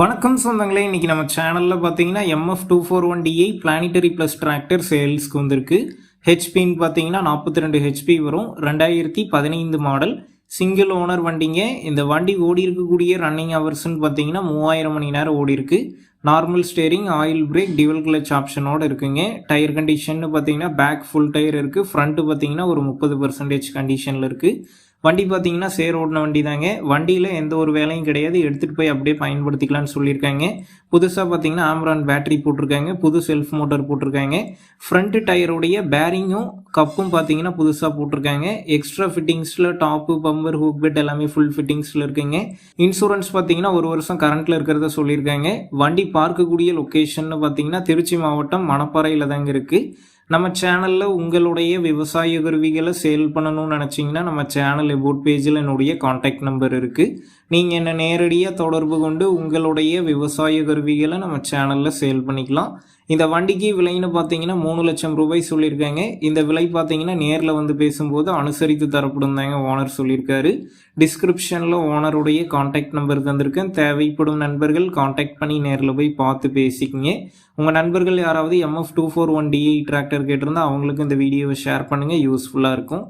வணக்கம் சொந்தங்களே இன்னைக்கு நம்ம சேனலில் பார்த்தீங்கன்னா MF two four one DI planetary plus tractor சேல்ஸ்க்கு வந்திருக்கு. ஹெச்பின்னு பார்த்தீங்கன்னா நாற்பத்தி ரெண்டு ஹெச்பி வரும். ரெண்டாயிரத்தி பதினைந்து மாடல் சிங்கிள் ஓனர் வண்டிங்க. இந்த வண்டி ஓடி இருக்கக்கூடிய ரன்னிங் ஹவர்ஸ்னு பார்த்தீங்கன்னா மூவாயிரம் மணி நேரம் ஓடி இருக்கு. Normal steering oil brake dual clutch ஆப்ஷனோடு இருக்குங்க. டயர் கண்டிஷன் பார்த்தீங்கன்னா பேக் ஃபுல் டயர் இருக்குது ஃப்ரண்ட்டு பார்த்தீங்கன்னா ஒரு முப்பது பர்சன்டேஜ் கண்டிஷனில் இருக்குது வண்டி பார்த்தீங்கன்னா சேர் ஓடின வண்டி தாங்க. வண்டியில் எந்த ஒரு வேலையும் கிடையாது. எடுத்துகிட்டு போய் அப்படியே பயன்படுத்திக்கலாம்னு சொல்லியிருக்காங்க. புதுசாக பார்த்தீங்கன்னா ஆம்ரான் பேட்டரி போட்டிருக்காங்க. புது செல்ஃப் மோட்டார் போட்டிருக்காங்க. ஃப்ரண்ட் டயருடைய பேரிங்கும் கப்பும் பார்த்தீங்கன்னா புதுசாக போட்டிருக்காங்க. எக்ஸ்ட்ரா ஃபிட்டிங்ஸில் டாப்பு பம்பர் ஹூக் பெட் எல்லாமே ஃபுல் ஃபிட்டிங்ஸில் இருக்குங்க. இன்சூரன்ஸ் பார்த்தீங்கன்னா ஒரு வருஷம் கரண்ட்டில் இருக்கிறத சொல்லியிருக்காங்க. வண்டி பார்க்கக்கூடிய லொக்கேஷன் பார்த்தீங்கன்னா திருச்சி மாவட்டம் மணப்பாறையில் தாங்க இருக்குது நம்ம சேனலில் உங்களுடைய விவசாய கருவிகளை சேல் பண்ணணும்னு நினச்சிங்கன்னா நம்ம சேனல் எபோட் பேஜில் என்னுடைய காண்டாக்ட் நம்பர் இருக்குது நீங்கள் என்னை நேரடியாக தொடர்பு கொண்டு உங்களுடைய விவசாய கருவிகளை நம்ம சேனலில் சேல் பண்ணிக்கலாம். இந்த வண்டிக்கு விலைன்னு பார்த்தீங்கன்னா மூணு லட்சம் ரூபாய் சொல்லியிருக்காங்க. இந்த விலை பார்த்தீங்கன்னா நேரில் வந்து பேசும்போது அனுசரித்து தரப்படும் தாங்க ஓனர் சொல்லியிருக்காரு. டிஸ்கிரிப்ஷனில் ஓனருடைய காண்டாக்ட் நம்பர் தந்திருக்கேன். தேவைப்படும் நண்பர்கள் காண்டாக்ட் பண்ணி நேரில் போய் பார்த்து பேசிக்கிங்க. உங்கள் நண்பர்கள் யாராவது MF two four one DI tractor கேட்டிருந்தா அவங்களுக்கும் இந்த வீடியோவை ஷேர் பண்ணுங்கள் யூஸ்ஃபுல்லாக இருக்கும்.